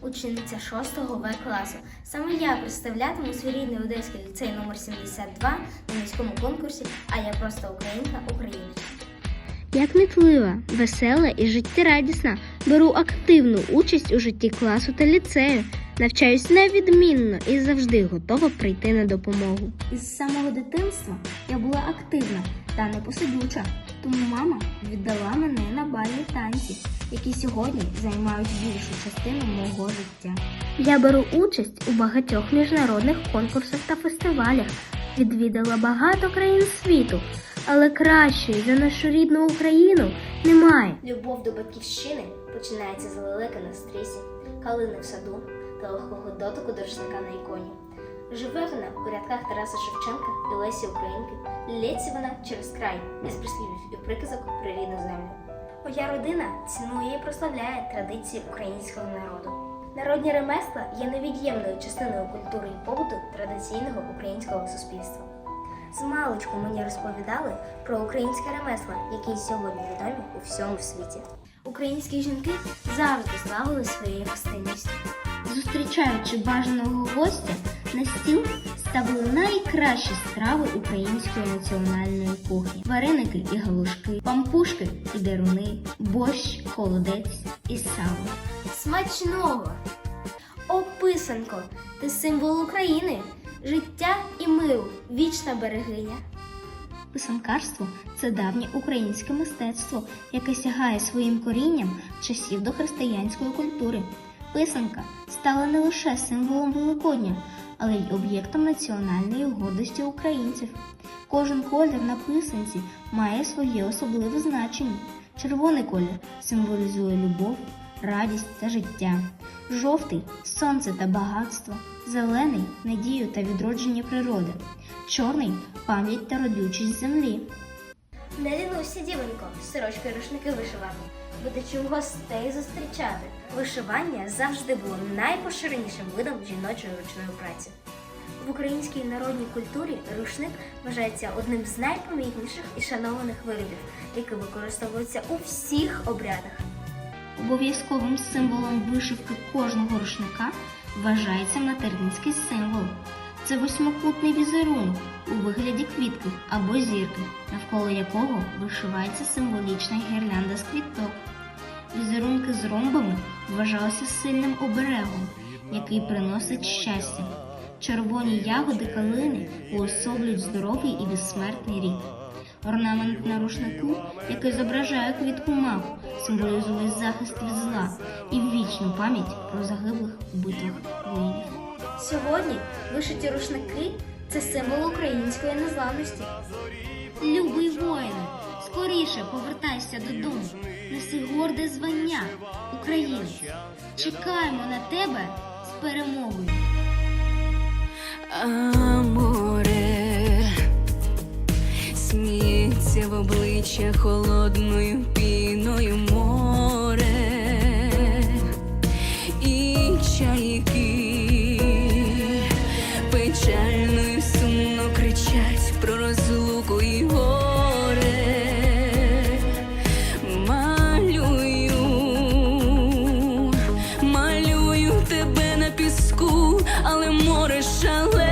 учениця 6 В класу. Саме я представлятиму свій рідний Одеський ліцей номер 72 на міському конкурсі, а я просто українка україночка. Я кмітлива, весела і життєрадісна. Беру активну участь у житті класу та ліцею. Навчаюсь невідмінно і завжди готова прийти на допомогу. Із самого дитинства я була активна та непосидюча, тому мама віддала мене на бальні танці, які сьогодні займають більшу частину мого життя. Я беру участь у багатьох міжнародних конкурсах та фестивалях, відвідала багато країн світу, але кращої за нашу рідну Україну немає. Любов до батьківщини починається з лелека на стрісі, калини в саду та легкого дотику до рушника на іконі. Живе вона у рядках Тараса Шевченка і Лесі Українки, лється вона через край із прислів'їв і приказок про рідну землю. Моя родина цінує і прославляє традиції українського народу. Народні ремесла є невід'ємною частиною культури і побуту традиційного українського суспільства. Змалечку мені розповідали про українське ремесла, які сьогодні відомі у всьому світі. Українські жінки завжди славили своєю гостинністю. Зустрічаючи бажаного гостя, на стіл ставили найкращі страви української національної кухні: вареники і галушки, пампушки і деруни, борщ, холодець і сало. Смачного! О, писанко, ти символ України, життя і миру, вічна берегиня. Писанкарство це давнє українське мистецтво, яке сягає своїм корінням часів до християнської культури. Писанка стала не лише символом Великодня, але й об'єктом національної гордості українців. Кожен колір на писанці має своє особливе значення. Червоний колір символізує любов, радість та життя. Жовтий сонце та багатство, зелений надію та відродження природи, чорний пам'ять та родючість землі. Не лінуйся, дівонько, сорочки рушники вишивати. Буде чим гостей зустрічати. Вишивання завжди було найпоширенішим видом жіночої ручної праці. В українській народній культурі рушник вважається одним з найпомітніших і шанованих виробів, який використовується у всіх обрядах. Обов'язковим символом вишивки кожного рушника вважається материнський символ. Це восьмикутний візерунок у вигляді квітки або зірки, навколо якого вишивається символічна гірлянда з квіток. Візерунки з ромбами вважалися сильним оберегом, який приносить щастя. Червоні ягоди калини уособлюють здоровий і безсмертний рік. Орнамент на рушнику, який зображає квітку маку, символізує захист від зла і вічну пам'ять про загиблих у битвах воїнів. Сьогодні вишиті рушники це символ української незламності. Любий воїне, скоріше повертайся додому. Неси горде звання, українець. Чекаємо на тебе з перемогою. А море сміється в обличчя холодною піною але море шале.